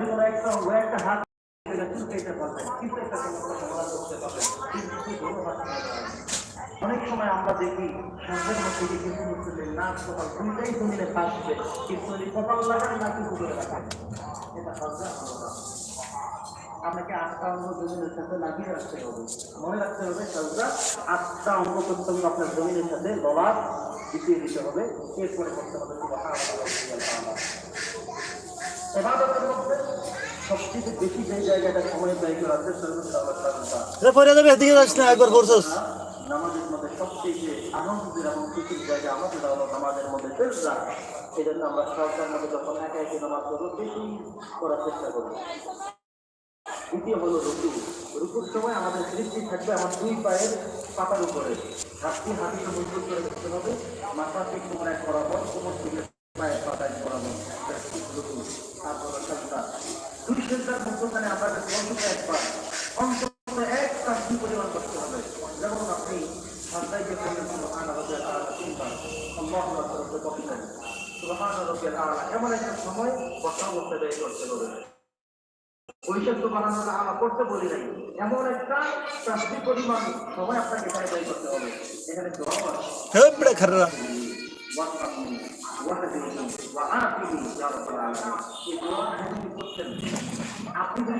জীবনে একটা অঙ্গ একটা হাত কিন্তু কিন্তু। অনেক সময় আমরা দেখি মধ্যে যে কিছু মুসলিমের নাচ কিন্তু কপাল লাগান না রাখেন এটা সরকার আপনাকে আটটা অঙ্গ জমিনের সাথে লাগিয়ে রাখতে হবে মনে রাখতে হবে সরকার আটটা অঙ্গ প্রত্যঙ্গ আপনার জমিনের সাথে ললাট দিতে দিতে হবে এরপরে করতে হবে। এবাদতের মধ্যে সবচেয়ে বেশি যে জায়গাটা সময় ব্যয় করা আছে সেটা হচ্ছে আল্লাহ তাআলা। রে পরে যাবে এদিকে যাস না একবার করছস নামাজের মধ্যে যে আনন্দের এবং খুশির জায়গা আমাদের হলো নামাজের মধ্যে এই জন্য আমরা সরকার মধ্যে যখন একা একে নামাজ করব বেশি করার চেষ্টা করব। দ্বিতীয় হলো রুকু। রুকুর সময় আমাদের দৃষ্টি থাকবে আমার দুই পায়ের পাতার উপরে। হাতটি হাতিকে মজবুত করে দেখতে হবে। মাথা থেকে কোমরে বরাবর কোমর থেকে পায়ের পাতায় বরাবর রুকু তারপর সাজদা দুই সেন্টার মধ্যখানে অন্তত একবার অন্তত এক কাশি পরিমাণ করতে হবে যেমন আপনি সাজদায় যে করলেন সুবহান রাব্বিয়াল আলা তিনবার আল্লাহু আকবার বলতে সুবহান রাব্বিয়াল আলা এমন একটা সময় কথা বলতে ব্যয় করতে হবে বৈশাখ বানানোর আমরা করতে বলি নাই এমন একটা চাকরি পরিমাণ সময় আপনাকে এখানে ব্যয় করতে হবে এখানে দোয়া আছে ইয়া রাব্বাল আলামিন। এই দোয়া আপনি করছেন। আপনি যদি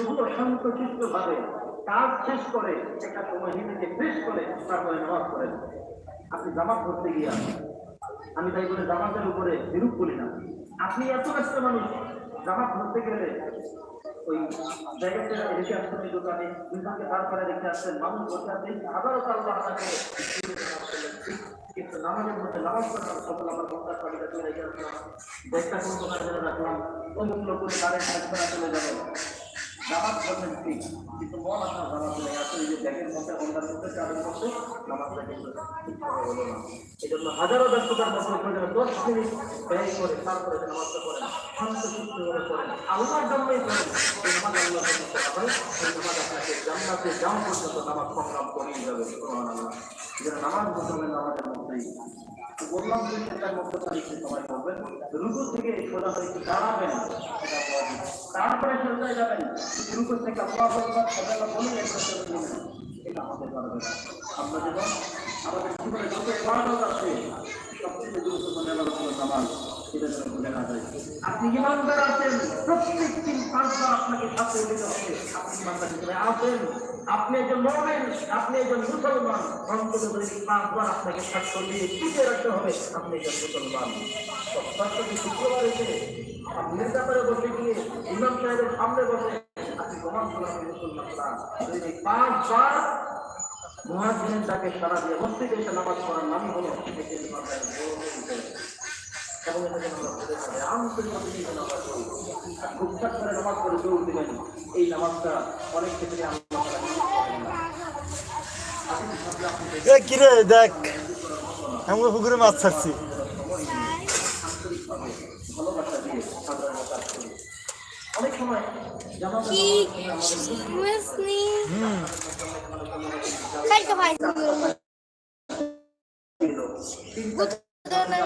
শুধু চিত্ত ভাবে। কাজ শেষ করে, একটা সময় নিজেকে ফ্রেশ করে তারপরে নামাজ পড়েন। আপনি জামাত ধরতে গিয়া আমি তাই বলে জামাতের উপরে বিরূপ করি না। আপনি এত ব্যস্ত মানুষ, জামাত ধরতে গেলে ওই জায়গাতে রেখে আসছেন দোকানে দুজনকে তারপরে রেখে আসছেন মানুষ বসে আছে হাজারো কাল আপনাকে কিন্তু নামাজের মধ্যে নামাজ পড়ার সকল আমার বক্তার পাখিটা চলে আসলাম ব্যাগটা কোন দোকানে রাখলাম অমুক লোক করে কারেন্ট চলে যাবে নামাজ পড়বেন ঠিক কিন্তু মন আপনার নামাজ চলে গেছে এই যে ব্যাগের মধ্যে অন্যান্য মধ্যে কারেন্ট মধ্যে নামাজটা কিন্তু হলো না এই জন্য হাজারো ব্যস্ততার মধ্যে প্রয়োজনে দশ মিনিট ব্যয় করে তারপরে নামাজটা করেন শান্ত সুস্থ করে করেন আল্লাহর জন্যই করেন এই নামাজ আল্লাহর জন্য করা এই নামাজ আপনাকে জান্নাতে যাওয়া পর্যন্ত নামাজ সংগ্রাম করেই যাবে এই নামাজ হবে নামাজের মধ্যেই বললাম যে সেটার মধ্যে তারিখে সময় করবেন রুকু থেকে সোজা হয়ে দাঁড়াবেন। তারপরে সোজায় যাবেন। রুকু থেকে সবাই এটা আমাদের পারবে আমরা যেমন আমাদের জীবনে যত ইবাদত আছে সবচেয়ে গুরুত্বপূর্ণ ইবাদত হলো নামাজ এটা যেন যায়। আপনি ইমানদার আছেন দিতে আপনি একজন মোমেন আপনি একজন মুসলমান অন্তত যদি পাঁচবার আপনাকে স্বাক্ষর দিয়ে টিকে রাখতে হবে। আপনি একজন মুসলমান। সপ্তাহটি শুক্রবার এসে আপনি ব্যাপারে বসে গিয়ে, ইমাম সাহেবের সামনে বসে, আপনি প্রমাণ করলাম মুসলমান যদি পাঁচবার ডাকে সারা দিয়ে মসজিদে এসে নামাজ পড়ার নামই হলো এবং এটা যেন আমরা বলে থাকি, আন্তরিকতা দিয়ে যেন আমরা করি। করে নামাজ পড়ে দৌড় দিবেন এই নামাজটা অনেক ক্ষেত্রে আল্লাহ তাআলা নিষেধ করেন না। আপনি ভাবলে আপনি এ কি দেখ আমরা পুকুরে মাছ ছাড়ছি করি অনেক সময়